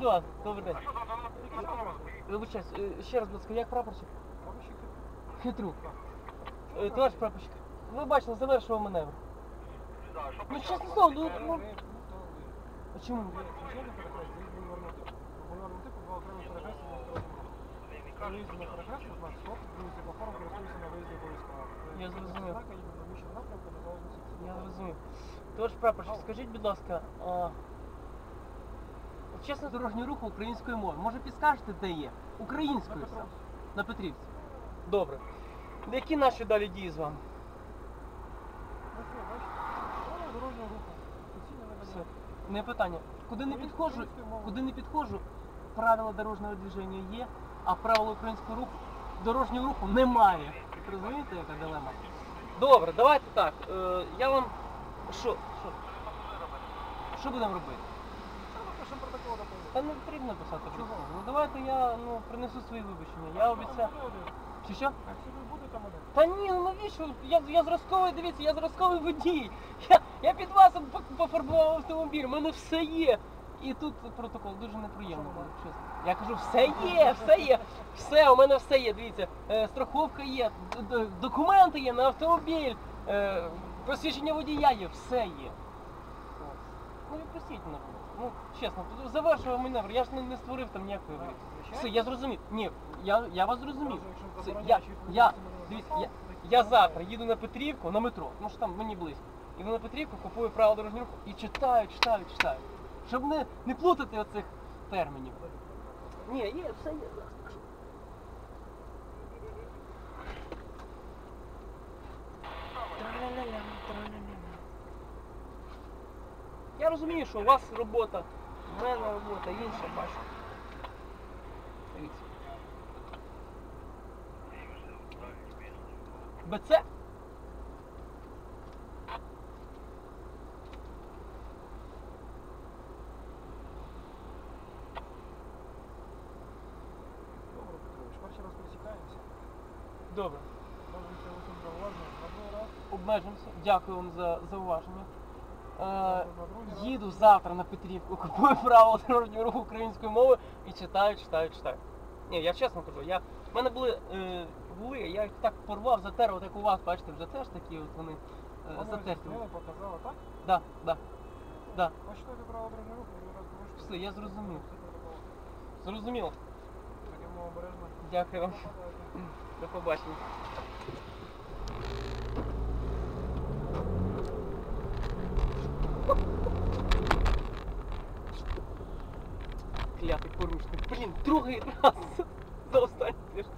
Будь ласка, добрий день. Вибачаюсь, е, ще раз, будь ласка, як прапорщик? Хитрук. Е, Товариш прапорщик, ви бачили, завершував маневр. Ну, чесне слово, ну, ну, а чому? Я зрозумів. Я зрозумів. Товариш прапорщик, скажіть, будь ласка, а... чесно дорожнього руху української мови. Може підскажете, де є? Українською саме. На Петрівці. Добре. Які наші далі дії з вами? Все. Не питання. Куди не підходжу, куди не підходжу, правила дорожнього движення є, а правила українського руху, дорожнього руху немає. Ви розумієте, яка дилема? Добре, давайте так. Е, я вам. Що? Що? Що будемо робити? Та не потрібно писати протокол. Ну давайте я ну, принесу свої вибачення. Я обіцяю. Чи що? Та ні, ну навіщо? Я, я зразковий, дивіться, я зразковий водій. Я, я під вас по- пофарбував автомобіль, у мене все є. І тут протокол дуже неприємно було, чесно. Я кажу, все є, все є, все, у мене все є, дивіться, е, страховка є, д- д- документи є на автомобіль, е, посвідчення водія є, все є. Ну і простіть мене. Ну, чесно, завершував маневр, я ж не, не створив там ніякої ври. Все, я зрозумів. Ні, я, я вас зрозумів. Це, я, я, дивіться, я, я завтра їду на Петрівку на метро, ну що там мені близько. Іду на Петрівку, купую правила дорожнього руху і читаю, читаю, читаю. Щоб не, не плутати оцих термінів. Ні, є, все є. Розумію, що у вас робота, в мене робота інша, бачу. Дивіться. БЦ? Добре, Петрович, перший раз пересікаємося. Добре. Може, це усім зауваження. На раз, Обмежимося. Дякую вам за зауваження. Е, їду завтра на Петрівку, купую правила дорожнього руху української мови і читаю, читаю, читаю. Ні, я чесно кажу, я... в мене були, е, я їх так порвав, затер, от як у вас, бачите, вже теж такі от вони е, затерті. зняли, показало, так? Да, да, да. Почитайте право дорожнього руху, раз порушите. Все, я зрозумів. Зрозуміло. Будемо обережно. Дякую вам. До побачення. Клятий порушник. Блін, другий раз за останній тиждень.